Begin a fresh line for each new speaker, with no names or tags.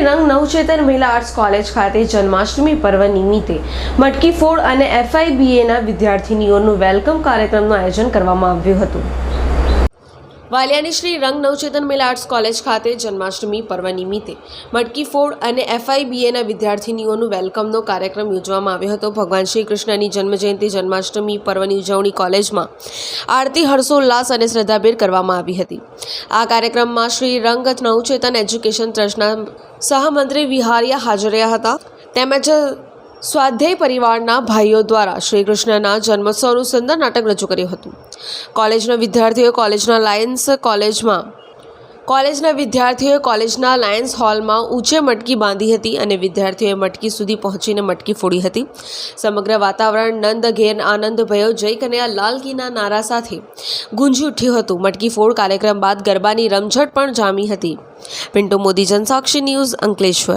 રંગ નવચેતન મહિલા arts college ખાતે જન્માષ્ટમી પર્વ નિમિત્તે મટકી ફોડ અને એફઆઈબીએના વિદ્યાર્થીનીઓનું વેલકમ કાર્યક્રમનું આયોજન કરવામાં આવ્યું હતું. વાલિયાની શ્રી રંગ નવચેતન મેલા આર્ટ્સ કોલેજ ખાતે જન્માષ્ટમી પર્વ નિમિત્તે મટકી ફોડ અને એફઆઈબીએના વિદ્યાર્થીનીઓનું વેલકમનો કાર્યક્રમ યોજવામાં આવ્યો હતો. ભગવાન શ્રી કૃષ્ણની જન્મજયંતિ, જન્માષ્ટમી પર્વની ઉજવણી કોલેજમાં આરતી, હર્ષોલ્લાસ અને શ્રદ્ધાભેર કરવામાં આવી હતી. આ કાર્યક્રમમાં શ્રી રંગ નવચેતન એજ્યુકેશન ટ્રસ્ટના સહમંત્રી વિહારિયા હાજર રહ્યા હતા. તેમજ સ્વાધ્યાય પરિવારના ભાઈઓ દ્વારા શ્રી કૃષ્ણના જન્મોત્સવનું સુંદર નાટક રજૂ કર્યું હતું. કોલેજના વિદ્યાર્થીઓએ કોલેજના લાયન્સ કોલેજમાં, કોલેજના વિદ્યાર્થીઓએ કોલેજના લાયન્સ હોલમાં ઊંચે મટકી બાંધી હતી અને વિદ્યાર્થીઓએ મટકી સુધી પહોંચીને મટકી ફોડી હતી. સમગ્ર વાતાવરણ નંદ, ઘેર આનંદ, ભયો, જય કન્યા, લાલ કીના નારા સાથે ગુંજી ઉઠ્યું હતું. મટકી ફોડ કાર્યક્રમ બાદ ગરબાની રમઝટ પણ જામી હતી. પિન્ટુ મોદી, જનસાક્ષી ન્યૂઝ અંકલેશ્વર.